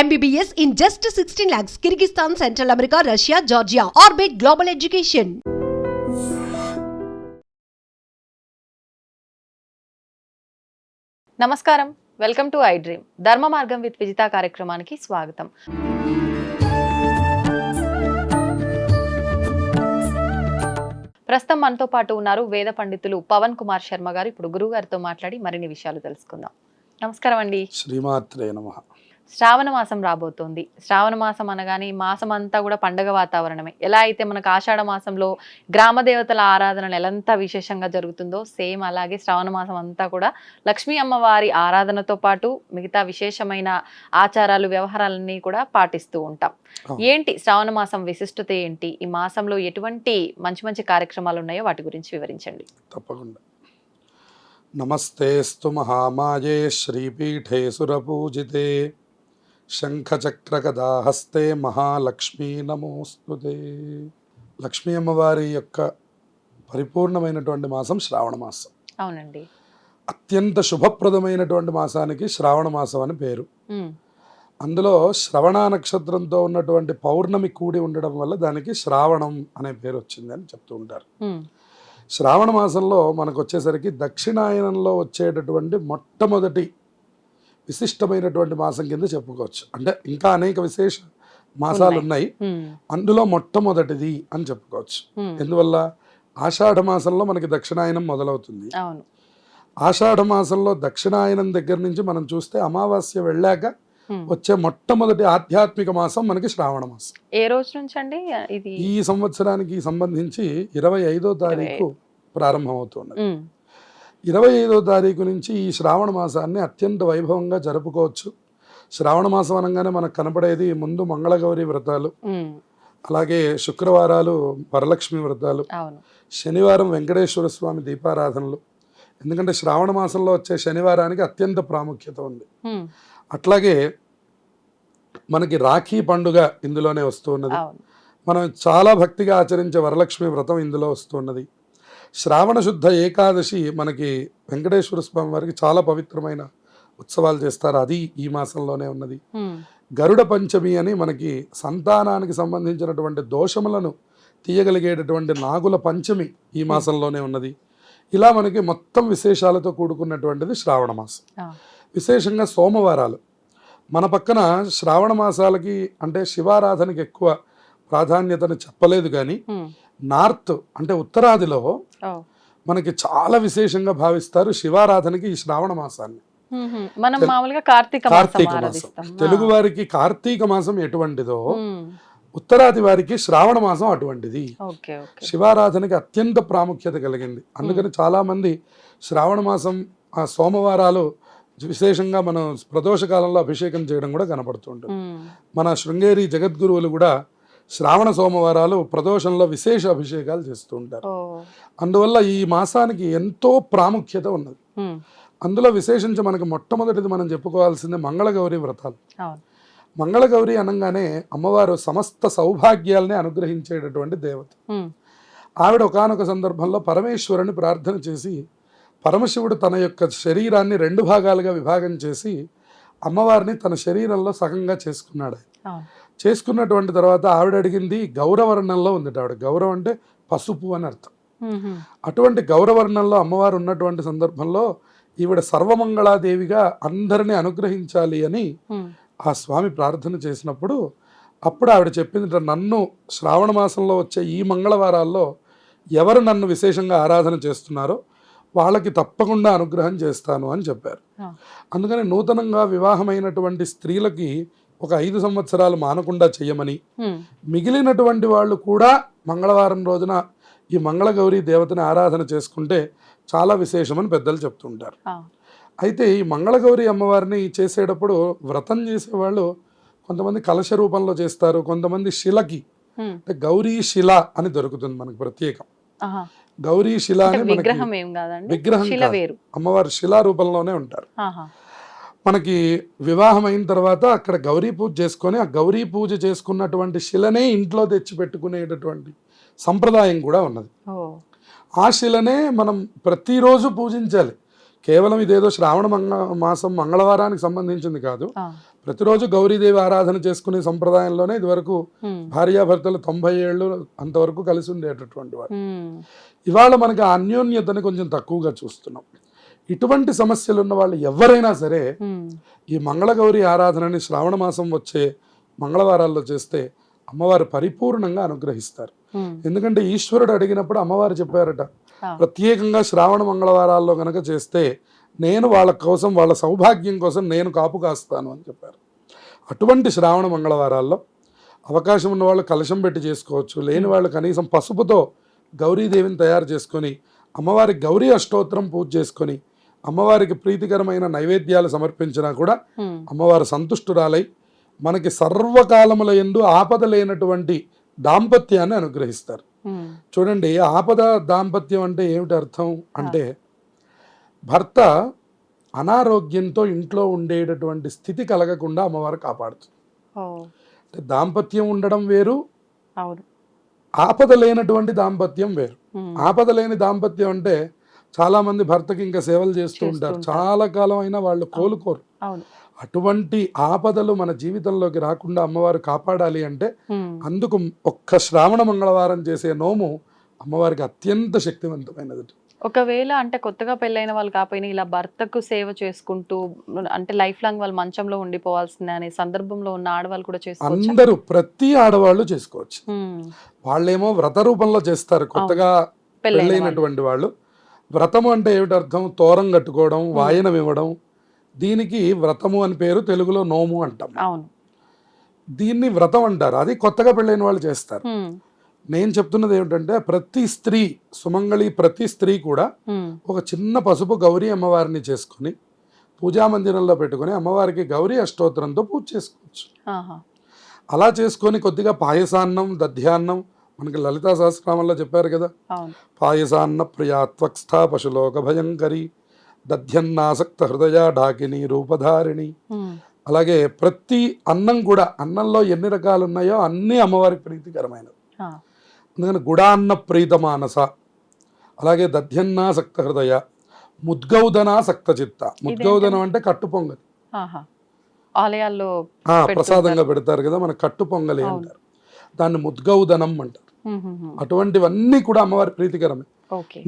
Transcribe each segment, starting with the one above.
MBBS in just 16 lakhs, Kyrgyzstan, Central America, Russia, Georgia. Orbit Global Education. నమస్కారం. Welcome to I dream ధర్మ మార్గం with Vijitha కార్యక్రమానికి స్వాగతం. ప్రస్తుతం మనతో పాటు ఉన్నారు వేద పండితులు పవన్ కుమార్ శర్మ గారు. ఇప్పుడు గురువు గారితో మాట్లాడి మరిన్ని విషయాలు తెలుసుకుందాం. నమస్కారం అండి. శ్రీమాత్రే నమ. శ్రావణ మాసం రాబోతోంది. శ్రావణ మాసం అనగానే ఈ మాసం అంతా కూడా పండగ వాతావరణమే. ఎలా అయితే మనకు ఆషాఢ మాసంలో గ్రామ దేవతల ఆరాధన ఎంత విశేషంగా జరుగుతుందో సేమ్ అలాగే శ్రావణ మాసం అంతా కూడా లక్ష్మీ అమ్మవారి ఆరాధనతో పాటు మిగతా విశేషమైన ఆచారాలు వ్యవహారాలన్నీ కూడా పాటిస్తూ ఉంటాం. ఏంటి శ్రావణ మాసం విశిష్టత ఏంటి? ఈ మాసంలో ఎటువంటి మంచి మంచి కార్యక్రమాలు ఉన్నాయో వాటి గురించి వివరించండి. తప్పకుండా. నమస్తేస్తు మహామాయే శ్రీపీఠే సురపూజితే. శంఖచక్రగదాహస్తే మహాలక్ష్మీ నమోస్తుతే లక్ష్మీ అమ్మవారి యొక్క పరిపూర్ణమైనటువంటి మాసం శ్రావణ మాసం. అవునండి. అత్యంత శుభప్రదమైనటువంటి మాసానికి శ్రావణ మాసం అని పేరు. అందులో శ్రవణ నక్షత్రంతో ఉన్నటువంటి పౌర్ణమి కూడి ఉండడం వల్ల దానికి శ్రావణం అనే పేరు వచ్చింది అని చెప్తూ ఉంటారు. శ్రావణ మాసంలో మనకు వచ్చేసరికి దక్షిణాయనంలో వచ్చేటటువంటి మొట్టమొదటి విశిష్టమైనటువంటి మాసం కింద చెప్పుకోవచ్చు. అంటే ఇంకా అనేక విశేష మాసాలు ఉన్నాయి. అందులో మొట్టమొదటిది అని చెప్పుకోవచ్చు. ఎందువల్ల? ఆషాఢ మాసంలో మనకి దక్షిణాయనం మొదలవుతుంది. ఆషాఢ మాసంలో దక్షిణాయనం దగ్గర నుంచి మనం చూస్తే అమావాస్య వెళ్ళాక. వచ్చే మొట్టమొదటి ఆధ్యాత్మిక మాసం మనకి శ్రావణ మాసం. ఏ రోజు నుంచి అండి ఇది? ఈ సంవత్సరానికి సంబంధించి ఇరవై ఐదో తారీఖు ప్రారంభమవుతున్నది ఉమ్, ఇరవై ఐదో తారీఖు నుంచి ఈ శ్రావణ మాసాన్ని అత్యంత వైభవంగా జరుపుకోవచ్చు. శ్రావణ మాసం అనగానే మనకు కనపడేది ముందు మంగళగౌరి వ్రతాలు అలాగే శుక్రవారాలు వరలక్ష్మి వ్రతాలు శనివారం వెంకటేశ్వర స్వామి దీపారాధనలు. ఎందుకంటే శ్రావణ మాసంలో వచ్చే శనివారానికి అత్యంత ప్రాముఖ్యత ఉంది. అట్లాగే మనకి రాఖీ పండుగ ఇందులోనే వస్తున్నది మనం చాలా భక్తిగా ఆచరించే వరలక్ష్మి వ్రతం ఇందులో వస్తున్నది శ్రావణ శుద్ధ ఏకాదశి మనకి వెంకటేశ్వర స్వామి వారికి చాలా పవిత్రమైన ఉత్సవాలు చేస్తారు. అది ఈ మాసంలోనే ఉన్నది. గరుడ పంచమి అని మనకి సంతానానికి సంబంధించినటువంటి దోషములను తీయగలిగేటటువంటి నాగుల పంచమి ఈ మాసంలోనే ఉన్నది. ఇలా మనకి మొత్తం విశేషాలతో కూడుకున్నటువంటిది శ్రావణ మాసం. విశేషంగా సోమవారాలు. మన పక్కన శ్రావణ మాసాలకి అంటే శివారాధనకి ఎక్కువ ప్రాధాన్యతను చెప్పలేదు కానీ నార్త్ అంటే ఉత్తరాదిలో మనకి చాలా విశేషంగా భావిస్తారు శివారాధనకి ఈ శ్రావణ మాసాన్ని. మనం మామూలుగా కార్తీక మాసం కార్తీక మాసం. తెలుగు వారికి కార్తీక మాసం ఎటువంటిదో ఉత్తరాది వారికి శ్రావణ మాసం అటువంటిది. శివారాధనకి అత్యంత ప్రాముఖ్యత కలిగింది. అందుకని చాలా మంది శ్రావణ మాసం ఆ సోమవారాలు విశేషంగా మనం ప్రదోష కాలంలో అభిషేకం చేయడం కూడా కనపడుతుంటుంది మన శృంగేరి జగద్గురువులు కూడా శ్రావణ సోమవారాలు ప్రదోషంలో విశేష అభిషేకాలు చేస్తూ ఉంటారు. అందువల్ల ఈ మాసానికి ఎంతో ప్రాముఖ్యత ఉన్నది. అందులో విశేషించి మనకి మొట్టమొదటిది మనం చెప్పుకోవాల్సింది మంగళగౌరి వ్రతాలు. మంగళగౌరి అనగానే అమ్మవారు సమస్త సౌభాగ్యాల్ని అనుగ్రహించేటటువంటి దేవత. ఆవిడ ఒకానొక సందర్భంలో పరమేశ్వరుని ప్రార్థన చేసి పరమశివుడు తన యొక్క శరీరాన్ని రెండు భాగాలుగా విభాగం చేసి అమ్మవారిని తన శరీరంలో సగంగా చేసుకున్నాడు చేసుకున్నటువంటి తర్వాత ఆవిడ అడిగింది గౌరవర్ణంలో ఉంది ఆవిడ. గౌరవం అంటే పసుపు అని అర్థం. అటువంటి గౌరవర్ణంలో అమ్మవారు ఉన్నటువంటి సందర్భంలో ఈవిడ సర్వమంగళాదేవిగా అందరినీ అనుగ్రహించాలి అని ఆ స్వామి ప్రార్థన చేసినప్పుడు అప్పుడు ఆవిడ చెప్పింది నన్ను శ్రావణ మాసంలో వచ్చే ఈ మంగళవారాల్లో ఎవరు నన్ను విశేషంగా ఆరాధన చేస్తున్నారో వాళ్ళకి తప్పకుండా అనుగ్రహం చేస్తాను అని చెప్పారు. అందుకని నూతనంగా వివాహమైనటువంటి స్త్రీలకి ఒక ఐదు సంవత్సరాలు మానకుండా చేయమని మిగిలినటువంటి వాళ్ళు కూడా మంగళవారం రోజున ఈ మంగళగౌరి దేవతని ఆరాధన చేసుకుంటే చాలా విశేషమని పెద్దలు చెప్తుంటారు. అయితే ఈ మంగళగౌరి అమ్మవారిని చేసేటప్పుడు వ్రతం చేసేవాళ్ళు కొంతమంది కలశ రూపంలో చేస్తారు కొంతమంది శిలకి. అంటే గౌరీ శిల అని దొరుకుతుంది మనకు ప్రత్యేకం. గౌరీ శిల అని మనకి విగ్రహం అమ్మవారు శిలా రూపంలోనే ఉంటారు. మనకి వివాహం అయిన తర్వాత అక్కడ గౌరీ పూజ చేసుకొని ఆ గౌరీ పూజ చేసుకున్నటువంటి శిలనే ఇంట్లో తెచ్చి పెట్టుకునేటటువంటి సంప్రదాయం కూడా ఉన్నది. ఆ శిలనే మనం ప్రతిరోజు పూజించాలి. కేవలం ఇదేదో శ్రావణ మంగ మాసం మంగళవారానికి సంబంధించింది కాదు. ప్రతిరోజు గౌరీదేవి ఆరాధన చేసుకునే సంప్రదాయంలోనే ఇదివరకు భార్యాభర్తలు తొంభై ఏళ్ళు అంతవరకు కలిసి ఉండేటటువంటి వాడు ఇవాళ మనకి ఆ అన్యోన్యతని కొంచెం తక్కువగా చూస్తున్నాం. ఇటువంటి సమస్యలు ఉన్న వాళ్ళు ఎవరైనా సరే ఈ మంగళగౌరి ఆరాధనని శ్రావణ మాసం వచ్చే మంగళవారాల్లో చేస్తే అమ్మవారు పరిపూర్ణంగా అనుగ్రహిస్తారు. ఎందుకంటే ఈశ్వరుడు అడిగినప్పుడు అమ్మవారు చెప్పారట ప్రత్యేకంగా శ్రావణ మంగళవారాల్లో కనుక చేస్తే నేను వాళ్ళ కోసం వాళ్ళ సౌభాగ్యం కోసం నేను కాపు కాస్తాను అని చెప్పారు. అటువంటి శ్రావణ మంగళవారాల్లో అవకాశం ఉన్న వాళ్ళు కలశం పెట్టి చేసుకోవచ్చు లేని వాళ్ళు కనీసం పసుపుతో గౌరీదేవిని తయారు చేసుకొని అమ్మవారికి గౌరీ అష్టోత్తరం పూజ చేసుకొని అమ్మవారికి ప్రీతికరమైన నైవేద్యాలు సమర్పించినా కూడా అమ్మవారు సంతుష్టురాలై మనకి సర్వకాలముల ఎందు ఆపద లేనటువంటి దాంపత్యాన్ని అనుగ్రహిస్తారు. చూడండి ఆపద దాంపత్యం అంటే ఏమిటి అర్థం? అంటే భర్త అనారోగ్యంతో ఇంట్లో ఉండేటటువంటి స్థితి కలగకుండా అమ్మవారు కాపాడుతుంది. అంటే దాంపత్యం ఉండడం వేరు ఆపద లేనటువంటి దాంపత్యం వేరు. ఆపద లేని దాంపత్యం అంటే చాలా మంది భర్తకి ఇంకా సేవలు చేస్తూ ఉంటారు. చాలా కాలం అయినా వాళ్ళు కోలుకోరు. అటువంటి ఆపదలు మన జీవితంలోకి రాకుండా అమ్మవారు కాపాడాలి అంటే అందుకు ఒక్క శ్రావణ మంగళవారం చేసే నోము అమ్మవారికి అత్యంత శక్తివంతమైనది. ఒకవేళ అంటే కొత్తగా పెళ్ళైన వాళ్ళు కాకపోయినా ఇలా భర్తకు సేవ చేసుకుంటూ అంటే లైఫ్ లాంగ్ వాళ్ళు మంచంలో ఉండిపోవాల్సిందే అనే సందర్భంలో ఉన్న ఆడవాళ్ళు కూడా చేసుకోవచ్చు? అందరూ ప్రతి ఆడవాళ్ళు చేసుకోవచ్చు. వాళ్ళేమో వ్రత రూపంలో చేస్తారు కొత్తగా పెళ్ళైనటువంటి వాళ్ళు. వ్రతము అంటే ఏమిటి అర్థం? తోరం కట్టుకోవడం వాయనం ఇవ్వడం. దీనికి వ్రతము అని పేరు తెలుగులో నోము అంటాం. అవును. దీన్ని వ్రతం అంటారు. అది కొత్తగా పెళ్ళైన వాళ్ళు చేస్తారు. నేను చెప్తున్నది ఏమిటంటే ప్రతి స్త్రీ సుమంగళి ప్రతి స్త్రీ కూడా ఒక చిన్న పసుపు గౌరీ అమ్మవారిని చేసుకొని పూజా మందిరంలో పెట్టుకొని అమ్మవారికి గౌరీ అష్టోత్తరంతో పూజ చేసుకోవచ్చు. అలా చేసుకొని కొద్దిగా పాయసాన్నం దధ్యాన్నం మనకి లలితా సహస్రనామంలో చెప్పారు కదా. పాయసాన్న ప్రియా త్వక్స్థ పశులోక భయంకరి దధ్యన్నాసక్త హృదయ ఢాకిని రూపధారిణి. అలాగే ప్రతి అన్నం కూడా అన్నంలో ఎన్ని రకాలు ఉన్నాయో అన్నీ అమ్మవారికి ప్రీతికరమైనవి. అందుకని గుడాన్న ప్రీత మానస అలాగే దధ్యన్నాసక్త హృదయ ముద్గౌదనాసక్త చిత్త. ముద్గౌదనం అంటే కట్టు పొంగలి. ఆలయాల్లో. ప్రసాదంగా పెడతారు కదా మన కట్టు పొంగలి. అంటారు. దాన్ని ముద్గౌదనం అంటారు. అటువంటివన్నీ కూడా అమ్మవారి ప్రీతికరమే.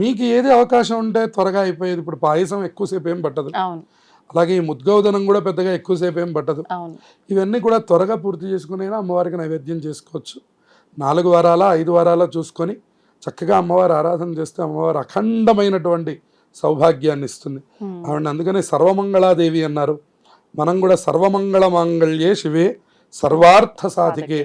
మీకు ఏది అవకాశం ఉంటే త్వరగా అయిపోయేది. ఇప్పుడు పాయసం ఎక్కువసేపు ఏం పట్టదు. అలాగే ఈ ముద్గౌదనం కూడా పెద్దగా ఎక్కువసేపు ఏం పట్టదు. ఇవన్నీ కూడా త్వరగా పూర్తి చేసుకుని అమ్మవారికి నైవేద్యం చేసుకోవచ్చు. నాలుగు వారాల ఐదు వారాల చూసుకొని చక్కగా అమ్మవారి ఆరాధన చేస్తే అమ్మవారు అఖండమైనటువంటి సౌభాగ్యాన్ని ఇస్తుంది. ఆవిడ అందుకనే సర్వమంగళాదేవి అన్నారు. మనం కూడా సర్వమంగళ మాంగళ్యే శివే సర్వార్థ సాధికే.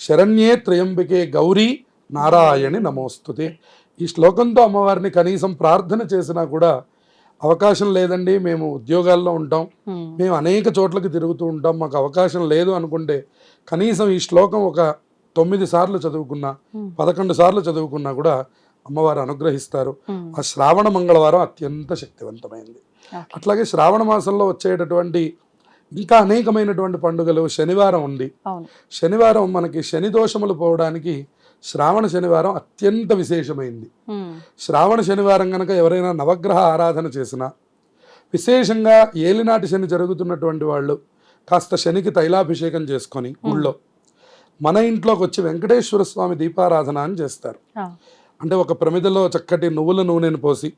శరణ్యే త్రయంబికే గౌరీ నారాయణి నమోస్తుతే. ఈ శ్లోకంతో అమ్మవారిని కనీసం ప్రార్థన చేసినా కూడా అవకాశం లేదండి. మేము ఉద్యోగాల్లో ఉంటాం. మేము అనేక చోట్లకి తిరుగుతూ ఉంటాం. మాకు అవకాశం లేదు అనుకుంటే కనీసం ఈ శ్లోకం ఒక తొమ్మిది సార్లు చదువుకున్నా పదకొండు సార్లు చదువుకున్నా కూడా అమ్మవారు అనుగ్రహిస్తారు. ఆ శ్రావణ మంగళవారం అత్యంత శక్తివంతమైంది. అట్లాగే శ్రావణ మాసంలో వచ్చేటటువంటి ఇంకా అనేకమైనటువంటి పండుగలు శనివారం ఉంది. శనివారం మనకి శని దోషములు పోవడానికి శ్రావణ శనివారం అత్యంత విశేషమైంది. శ్రావణ శనివారం కనుక ఎవరైనా నవగ్రహ ఆరాధన చేసినా విశేషంగా ఏలినాటి శని జరుగుతున్నటువంటి వాళ్ళు కాస్త శనికి తైలాభిషేకం చేసుకొని ఊళ్ళో మన ఇంట్లోకి వచ్చి వెంకటేశ్వర స్వామి దీపారాధన అని చేస్తారు. అంటే ఒక ప్రమిదలో చక్కటి నువ్వుల నూనెను పోసి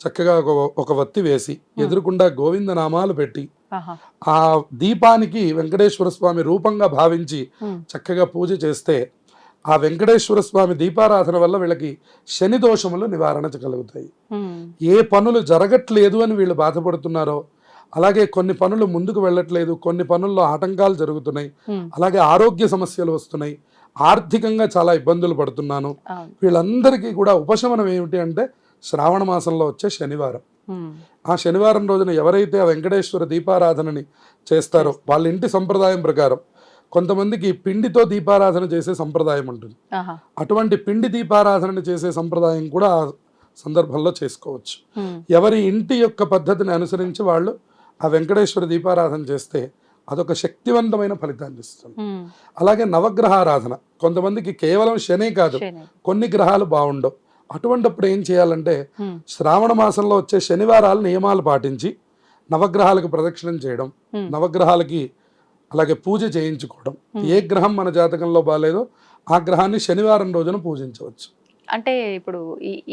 చక్కగా ఒక ఒక వత్తి వేసి ఎదురుకుండా గోవింద నామాలు పెట్టి ఆ దీపానికి వెంకటేశ్వర స్వామి రూపంగా భావించి చక్కగా పూజ చేస్తే ఆ వెంకటేశ్వర స్వామి దీపారాధన వల్ల వీళ్ళకి శని దోషములు నివారణ కలుగుతాయి. ఏ పనులు జరగట్లేదు అని వీళ్ళు బాధపడుతున్నారో అలాగే కొన్ని పనులు ముందుకు వెళ్ళట్లేదు కొన్ని పనుల్లో ఆటంకాలు జరుగుతున్నాయి అలాగే ఆరోగ్య సమస్యలు వస్తున్నాయి ఆర్థికంగా చాలా ఇబ్బందులు పడుతున్నాను వీళ్ళందరికీ కూడా ఉపశమనం ఏమిటి అంటే శ్రావణ మాసంలో వచ్చే శనివారం. ఆ శనివారం రోజున ఎవరైతే ఆ వెంకటేశ్వర దీపారాధనని చేస్తారో. వాళ్ళ ఇంటి సంప్రదాయం ప్రకారం కొంతమందికి పిండితో దీపారాధన చేసే సంప్రదాయం ఉంటుంది. అటువంటి పిండి దీపారాధన చేసే సంప్రదాయం కూడా ఆ సందర్భంలో చేసుకోవచ్చు. ఎవరి ఇంటి యొక్క పద్ధతిని అనుసరించి వాళ్ళు ఆ వెంకటేశ్వర దీపారాధన చేస్తే అదొక శక్తివంతమైన ఫలితాన్ని ఇస్తుంది. అలాగే నవగ్రహారాధన. కొంతమందికి కేవలం శనే కాదు. కొన్ని గ్రహాలు బాగుండవు. అటువంటప్పుడు ఏం చేయాలంటే శ్రావణ మాసంలో వచ్చే శనివారాలు నియమాలు పాటించి నవగ్రహాలకు ప్రదక్షిణం చేయడం. నవగ్రహాలకి అలాగే పూజ చేయించుకోవడం. ఏ గ్రహం మన జాతకంలో బాగాలేదో ఆ గ్రహాన్ని శనివారం రోజున పూజించవచ్చు. అంటే ఇప్పుడు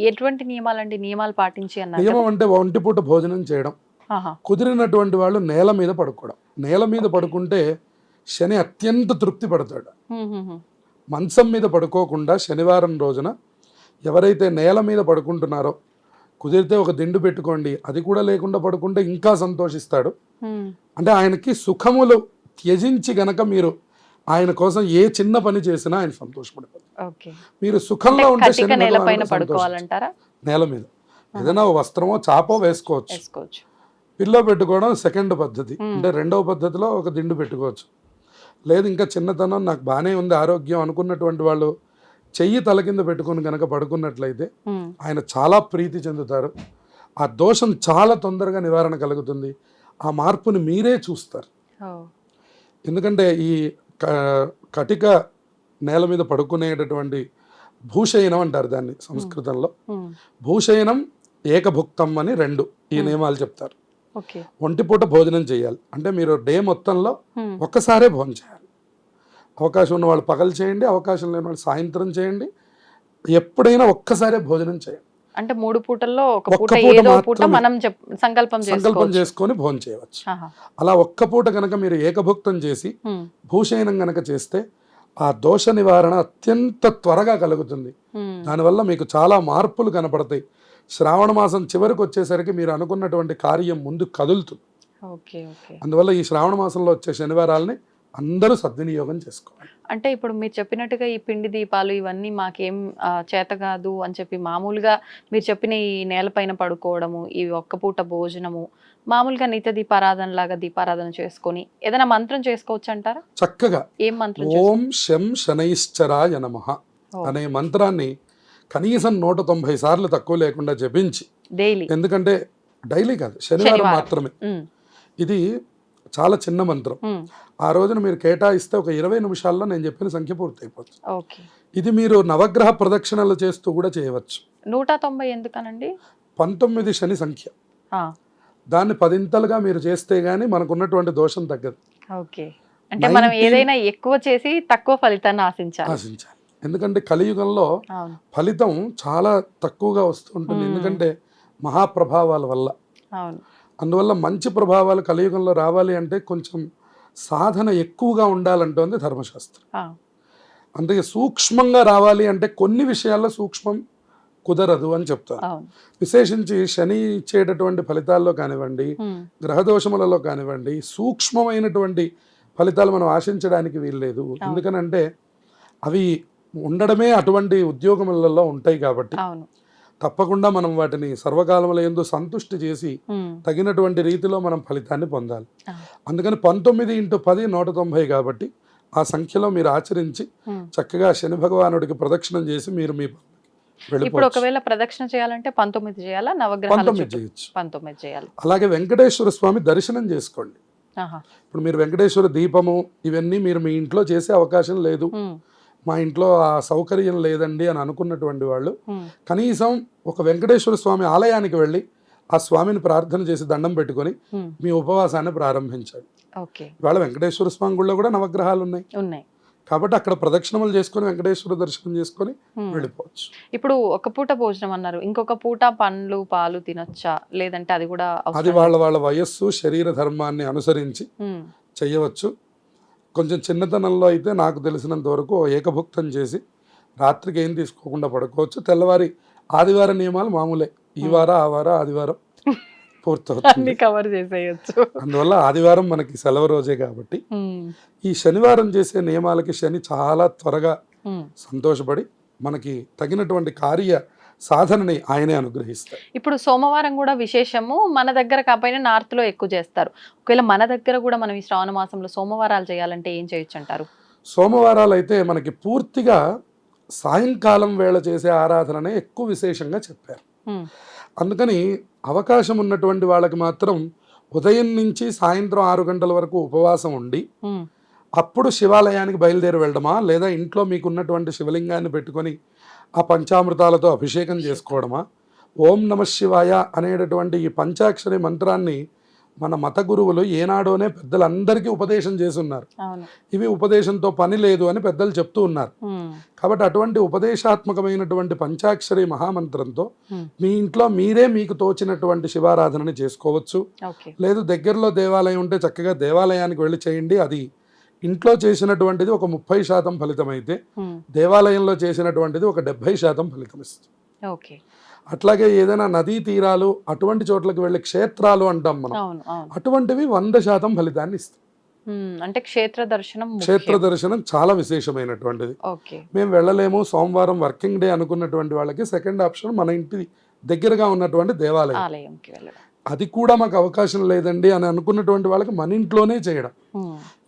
ఎటువంటి నియమాలండి నియమాలు పాటించి నియమం అంటే ఒంటిపూట భోజనం చేయడం. కుదిరినటువంటి వాళ్ళు నేల మీద పడుకోవడం. నేల మీద పడుకుంటే శని అత్యంత తృప్తి పడతాడు. మంచం మీద పడుకోకుండా శనివారం రోజున ఎవరైతే నేల మీద పడుకుంటున్నారో కుదిరితే ఒక దిండు పెట్టుకోండి. అది కూడా లేకుండా పడుకుంటే ఇంకా సంతోషిస్తాడు. అంటే ఆయనకి సుఖములు త్యజించి గనక మీరు ఆయన కోసం ఏ చిన్న పని చేసినా ఆయన సంతోషపడతారు ఓకే. మీరు సుఖంలో ఉంటే నేల మీద. ఏదైనా వస్త్రమో చాపో వేసుకోవచ్చు. పిల్లో పెట్టుకోవడం సెకండ్ పద్ధతి. అంటే రెండవ పద్ధతిలో ఒక దిండు పెట్టుకోవచ్చు. లేదు ఇంకా చిన్నతనం నాకు బాగానే ఉంది ఆరోగ్యం అనుకున్నటువంటి వాళ్ళు చెయ్యి తల కింద పెట్టుకొని కనుక పడుకున్నట్లయితే. ఆయన చాలా ప్రీతి చెందుతారు. ఆ దోషం చాలా తొందరగా నివారణ కలుగుతుంది. ఆ మార్పుని మీరే చూస్తారు. ఎందుకంటే ఈ కటిక నేల మీద పడుకునేటటువంటి భూషయనం అంటారు దాన్ని సంస్కృతంలో. భూషయనం ఏకభుక్తం అని రెండు ఈ నియమాలు చెప్తారు. ఒంటిపూట భోజనం చేయాలి. అంటే మీరు డే మొత్తంలో. ఒక్కసారే భోజనం చేయాలి. అవకాశం ఉన్న వాళ్ళు పగలు చేయండి అవకాశం లేని వాళ్ళు సాయంత్రం చేయండి. ఎప్పుడైనా ఒక్కసారే భోజనం చేయండి. అంటే మూడు పూటల్లో ఒక పూట ఏదో పూట. మనం సంకల్పం సంకల్పం చేసుకొని భోజనం చేయవచ్చు. అలా ఒక్క పూట కనుక మీరు ఏకభుక్తం చేసి. భూషయనం కనుక చేస్తే ఆ దోష నివారణ అత్యంత త్వరగా కలుగుతుంది. దానివల్ల మీకు చాలా మార్పులు కనపడతాయి శ్రావణ మాసం చివరికి వచ్చేసరికి మీరు అనుకున్నటువంటి కార్యం ముందు కదులుతుంది అందువల్ల ఈ శ్రావణ మాసంలో వచ్చే శనివారాల్ని అందరూ సద్వినియోగం చేసుకోవాలి. అంటే ఇప్పుడు మీరు చెప్పినట్టుగా ఈ పిండి దీపాలు ఇవన్నీ మాకేం చేత కాదు అని చెప్పి మామూలుగా మీరు చెప్పిన ఈ నేలపైన పడుకోవడము ఈ ఒక్క పూట భోజనము మామూలుగా నిత్య దీపారాధన లాగా దీపారాధన చేసుకొని ఏదైనా మంత్రం చేసుకోవచ్చు అంటారా? చక్కగా. ఏం మంత్రం ఓం శం శనైశ్చరాయ నమ అనే మంత్రాన్ని కనీసం నూట తొంభై సార్లు తక్కువ లేకుండా జపించి డైలీ. ఎందుకంటే డైలీ కాదు శనివారం. మాత్రమే. ఇది చాలా చిన్న మంత్రం. ఆ రోజున మీరు కేటాయిస్తే ఒక ఇరవై నిమిషాల్లో నేను చెప్పిన సంఖ్య పూర్తయిపోతుంది. ఓకే. ఇది మీరు నవగ్రహ ప్రదక్షిణలు చేస్తూ కూడా చేయవచ్చు. నూట తొంభై ఎందుకనండి? పంతొమ్మిది శని సంఖ్య. దాన్ని పదింతలుగా మీరు చేస్తే గానీ మనకు ఉన్నటువంటి దోషం తగ్గదు. ఓకే. అంటే మనం 19 ఏదైనా ఎక్కువ చేసి తక్కువ ఫలితాన్ని ఆశించాలి. ఆశించాలి. ఎందుకంటే కలియుగంలో ఫలితం చాలా తక్కువగా వస్తూ ఉంటుంది. మ్మ్. ఎందుకంటే మహాప్రభావాల వల్ల. అవును. అందువల్ల మంచి ప్రభావాలు కలియుగంలో రావాలి అంటే కొంచెం సాధన ఎక్కువగా ఉండాలంటోంది ధర్మశాస్త్రం. అందుకే సూక్ష్మంగా రావాలి అంటే కొన్ని విషయాల్లో సూక్ష్మం కుదరదు అని చెప్తారు. అవును. విశేషించి శని ఇచ్చేటటువంటి ఫలితాల్లో కానివ్వండి గ్రహదోషములలో కానివ్వండి సూక్ష్మమైనటువంటి ఫలితాలు మనం ఆశించడానికి వీల్లేదు. ఎందుకనంటే అవి ఉండడమే అటువంటి ఉద్యోగములలో ఉంటాయి కాబట్టి తప్పకుండా మనం వాటిని సర్వకాలముల ఎందు సంతుష్టి చేసి తగినటువంటి రీతిలో మనం ఫలితాన్ని పొందాలి. అందుకని పంతొమ్మిది ఇంటూ పది నూట తొంభై కాబట్టి ఆ సంఖ్యలో మీరు ఆచరించి. చక్కగా శని భగవానుడికి ప్రదక్షిణం చేసి మీరు మీ ఇప్పుడు ఒకవేళ ప్రదక్షిణ చేయాలంటే పంతొమ్మిది చేయాలా? నవగ్రహాల పంతొమ్మిది చేయొచ్చు. పంతొమ్మిది చేయాలి. అలాగే వెంకటేశ్వర స్వామి దర్శనం చేసుకోండి. ఇప్పుడు మీరు వెంకటేశ్వర దీపము ఇవన్నీ మీరు మీ ఇంట్లో చేసే అవకాశం లేదు. మా ఇంట్లో ఆ సౌకర్యం లేదండి అని అనుకున్నటువంటి వాళ్ళు కనీసం ఒక వెంకటేశ్వర స్వామి ఆలయానికి వెళ్ళి ఆ స్వామిని ప్రార్థన చేసి దండం పెట్టుకొని. మీ ఉపవాసాన్ని ప్రారంభించండి. ఓకే. ఇవాళ వెంకటేశ్వర స్వామి గుళ్ళో కూడా నవగ్రహాలు ఉన్నాయి. ఉన్నాయి. కాబట్టి అక్కడ ప్రదక్షిణములు చేసుకొని వెంకటేశ్వర దర్శనం చేసుకొని. వెళ్ళిపోవచ్చు. ఇప్పుడు ఒక పూట భోజనం అన్నారు. ఇంకొక పూట పండ్లు పాలు తినొచ్చా? లేదంటే అది కూడా అది వాళ్ళ వాళ్ళ వయస్సు శరీర ధర్మాన్ని అనుసరించి చేయవచ్చు. కొంచెం చిన్నతనంలో అయితే నాకు తెలిసినంత వరకు ఏకభుక్తం చేసి రాత్రికి ఏం తీసుకోకుండా పడుకోవచ్చు. తెల్లవారి ఆదివారం నియమాలు మామూలే. ఈ వార ఆ వార ఆదివారం పూర్తవుతుంది. కవర్ చేసేయచ్చు. అందువల్ల ఆదివారం మనకి సెలవు రోజే కాబట్టి ఈ శనివారం చేసే నియమాలకి శని చాలా త్వరగా. సంతోషపడి మనకి తగినటువంటి కార్య సాధనని ఆయనే అనుగ్రహిస్తాడు. ఇప్పుడు సోమవారం కూడా విశేషము మన దగ్గర కాకపోయినా నార్త్లో ఎక్కువ చేస్తారు. ఒకవేళ మన దగ్గర కూడా మనం ఈ శ్రావణ మాసంలో సోమవారాలు చేయాలంటే ఏం చేయొచ్చు అంటారు సోమవారాలు అయితే మనకి పూర్తిగా సాయంకాలం వేళ చేసే ఆరాధననే ఎక్కువ విశేషంగా చెప్పారు. అందుకని అవకాశం ఉన్నటువంటి వాళ్ళకి మాత్రం ఉదయం నుంచి సాయంత్రం ఆరు గంటల వరకు ఉపవాసం ఉండి అప్పుడు శివాలయానికి బయలుదేరి వెళ్ళడమా? లేదా ఇంట్లో మీకు ఉన్నటువంటి శివలింగాన్ని పెట్టుకొని ఆ పంచామృతాలతో అభిషేకం చేసుకోవడమా? ఓం నమ శివాయ అనేటటువంటి ఈ పంచాక్షరి మంత్రాన్ని మన మత గురువులు ఏనాడోనే పెద్దలందరికీ ఉపదేశం చేస్తున్నారు. అవును. ఇవి ఉపదేశంతో పని లేదు అని పెద్దలు చెప్తూ ఉన్నారు. కాబట్టి అటువంటి ఉపదేశాత్మకమైనటువంటి పంచాక్షరి మహామంత్రంతో. మీ ఇంట్లో మీరే మీకు తోచినటువంటి శివారాధనని చేసుకోవచ్చు. లేదు దగ్గరలో దేవాలయం ఉంటే చక్కగా దేవాలయానికి వెళ్ళి చేయండి. అది ఇంట్లో చేసినటువంటిది ఒక ముప్పై శాతం ఫలితం అయితే దేవాలయంలో చేసినటువంటిది ఒక డెబ్భై శాతం ఫలితం ఇస్తుంది ఓకే. అట్లాగే ఏదైనా నదీ తీరాలు అటువంటి చోట్లకి వెళ్ళి క్షేత్రాలు అంటాం మనం. అటువంటివి వంద శాతం ఫలితాన్ని ఇస్తాయి. ఉమ్, అంటే క్షేత్ర దర్శనం. క్షేత్ర దర్శనం చాలా విశేషమైనటువంటిది. మేము వెళ్ళలేము సోమవారం వర్కింగ్ డే అనుకున్నటువంటి వాళ్ళకి సెకండ్ ఆప్షన్ మన ఇంటి దగ్గరగా ఉన్నటువంటి దేవాలయం. అది కూడా మాకు అవకాశం లేదండి అని అనుకున్నటువంటి వాళ్ళకి మన ఇంట్లోనే చేయడం.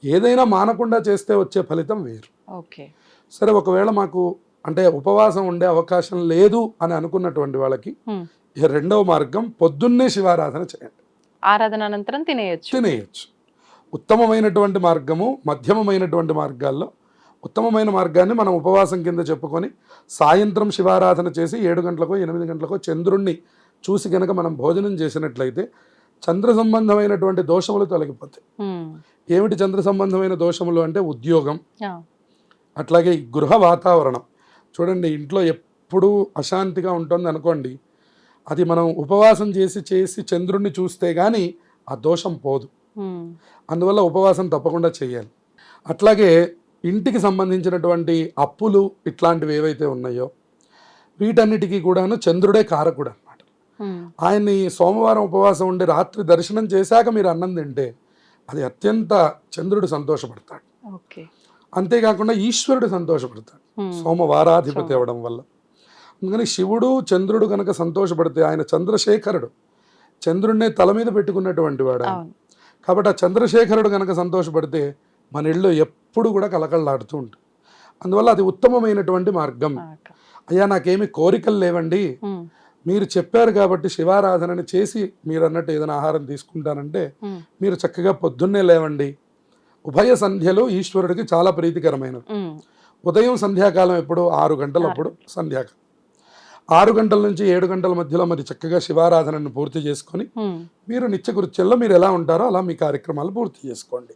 ఏదైనా మానకుండా చేస్తే వచ్చే ఫలితం వేరు. ఓకే. సరే ఒకవేళ మాకు అంటే ఉపవాసం ఉండే అవకాశం లేదు అని అనుకున్నటువంటి వాళ్ళకి రెండవ మార్గం పొద్దున్నే శివారాధన చేయండి. ఆరాధన అనంతరం తినేయచ్చు. తినేయచ్చు. ఉత్తమమైనటువంటి మార్గము మధ్యమమైనటువంటి మార్గాల్లో ఉత్తమమైన మార్గాన్ని మనం ఉపవాసం కింద చెప్పుకొని సాయంత్రం శివారాధన చేసి ఏడు గంటలకో ఎనిమిది గంటలకో చంద్రుణ్ణి చూసి గనక మనం భోజనం చేసినట్లయితే చంద్ర సంబంధమైనటువంటి దోషములు తొలగిపోతాయి. ఏమిటి చంద్ర సంబంధమైన దోషములు అంటే ఉద్యోగం. అట్లాగే గృహ వాతావరణం. చూడండి ఇంట్లో ఎప్పుడూ అశాంతిగా ఉంటుంది అనుకోండి అది మనం ఉపవాసం చేసి చేసి చంద్రుణ్ణి చూస్తే కానీ ఆ దోషం పోదు. అందువల్ల ఉపవాసం తప్పకుండా చేయాలి. అట్లాగే ఇంటికి సంబంధించినటువంటి అప్పులు ఇట్లాంటివి ఏవైతే ఉన్నాయో వీటన్నిటికీ కూడాను చంద్రుడే కారకుడు అనమాట ఆయన్ని సోమవారం ఉపవాసం ఉండి రాత్రి దర్శనం చేశాక మీరు అన్నం తింటే అది అత్యంత చంద్రుడు సంతోషపడతాడు. అంతేకాకుండా ఈశ్వరుడు సంతోషపడతాడు. సోమవారాధిపతి అవ్వడం వల్ల. అందుకని శివుడు చంద్రుడు కనుక సంతోషపడితే ఆయన చంద్రశేఖరుడు. చంద్రుడినే తల మీద పెట్టుకున్నటువంటి వాడు కాబట్టి ఆ చంద్రశేఖరుడు కనుక సంతోషపడితే మన ఇళ్ళు ఎప్పుడు కూడా కలకళ్ళాడుతూ ఉంటుంది. అందువల్ల అది ఉత్తమమైనటువంటి మార్గం. అయ్యా నాకేమి కోరికలు లేవండి. మీరు చెప్పారు కాబట్టి శివారాధనని చేసి మీరు అన్నట్టు ఏదైనా ఆహారం తీసుకుంటానంటే మీరు చక్కగా పొద్దున్నే లేవండి. ఉభయ సంధ్యలు ఈశ్వరుడికి చాలా ప్రీతికరమైనవి. ఉదయం సంధ్యాకాలం ఎప్పుడు? ఆరు గంటలప్పుడు సంధ్యాకాలం ఆరు గంటల నుంచి ఏడు గంటల మధ్యలో మరి చక్కగా శివారాధనను పూర్తి చేసుకొని మీరు నిత్యకృత్యంలో మీరు ఎలా ఉంటారో అలా మీ కార్యక్రమాలు పూర్తి చేసుకోండి.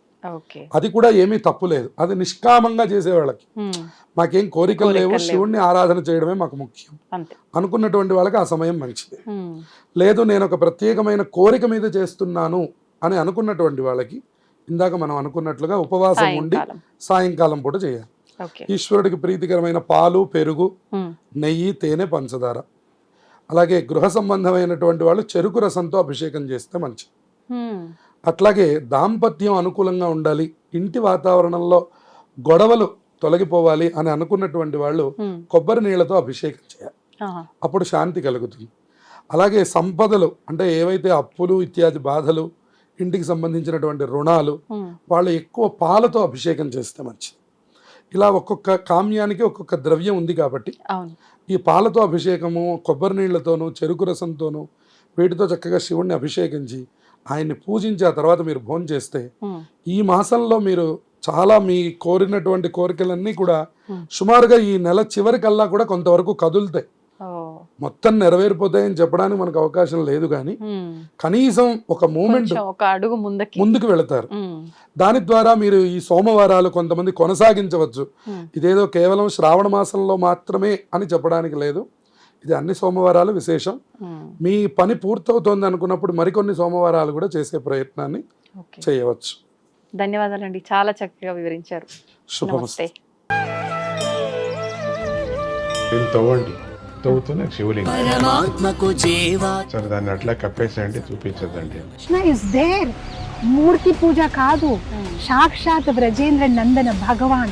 అది కూడా ఏమీ తప్పు లేదు. అది నిష్కామంగా చేసేవాళ్ళకి. ఉమ్, మాకేం కోరికలు లేవు. శివుణ్ణి ఆరాధన చేయడమే మాకు ముఖ్యం. అనుకున్నటువంటి వాళ్ళకి ఆ సమయం మంచిది. లేదు నేను ఒక ప్రత్యేకమైన కోరిక మీద చేస్తున్నాను అని అనుకున్నటువంటి వాళ్ళకి ఇందాక మనం అనుకున్నట్లుగా ఉపవాసం ఉండి సాయంకాలం. పూట చేయాలి. ఈశ్వరుడికి ప్రీతికరమైన పాలు పెరుగు నెయ్యి తేనె పంచదార. అలాగే గృహ సంబంధమైనటువంటి వాళ్ళు చెరుకు రసంతో అభిషేకం చేస్తే మంచిది. అట్లాగే దాంపత్యం అనుకూలంగా ఉండాలి ఇంటి వాతావరణంలో గొడవలు తొలగిపోవాలి అని అనుకున్నటువంటి వాళ్ళు కొబ్బరి నీళ్ళతో అభిషేకం చేయాలి. అప్పుడు శాంతి కలుగుతుంది. అలాగే సంపదలు అంటే ఏవైతే అప్పులు ఇత్యాది బాధలు ఇంటికి సంబంధించినటువంటి రుణాలు వాళ్ళు ఎక్కువ పాలతో అభిషేకం చేస్తే మంచిది. ఇలా ఒక్కొక్క కామ్యానికి ఒక్కొక్క ద్రవ్యం ఉంది కాబట్టి ఈ పాలతో అభిషేకము కొబ్బరి నీళ్ళతోనూ చెరుకు రసంతోనూ వీటితో చక్కగా శివుణ్ణి అభిషేకించి ఆయన్ని పూజించి ఆ తర్వాత మీరు భోజనం చేస్తే ఈ మాసంలో మీరు చాలా మీ కోరినటువంటి కోరికలన్నీ కూడా. సుమారుగా ఈ నెల చివరికల్లా కూడా కొంతవరకు కదులుతాయి. మొత్తం నెరవేరిపోతాయని చెప్పడానికి మనకు అవకాశం లేదు కానీ కనీసం ఒక మూమెంట్ ఒక అడుగు ముందుకి. ముందుకు వెళతారు. దాని ద్వారా మీరు ఈ సోమవారాలు కొంతమంది కొనసాగించవచ్చు. ఇదేదో కేవలం శ్రావణ మాసంలో మాత్రమే అని చెప్పడానికి లేదు. ఇది అన్ని సోమవారాలు విశేషం. ఉమ్, మీ పని పూర్తవుతోంది అనుకున్నప్పుడు మరికొన్ని సోమవారాలు కూడా చేసే ప్రయత్నాన్ని చేయవచ్చు. ధన్యవాదాలండి. చాలా చక్కగా వివరించారు. శుభమస్తు. నమస్తే. దీన్ని తవ్వండి. తవ్వుతూనే శివలింగం. పరమాత్మకు జీవా. సరే దాన్ని అట్లా కప్పేసేయండి చూపించదండి కృష్ణ ఇస్ దేర్ మూర్తి పూజ కాదు. సాక్షాత్ బ్రజేంద్ర నందన భగవాన్.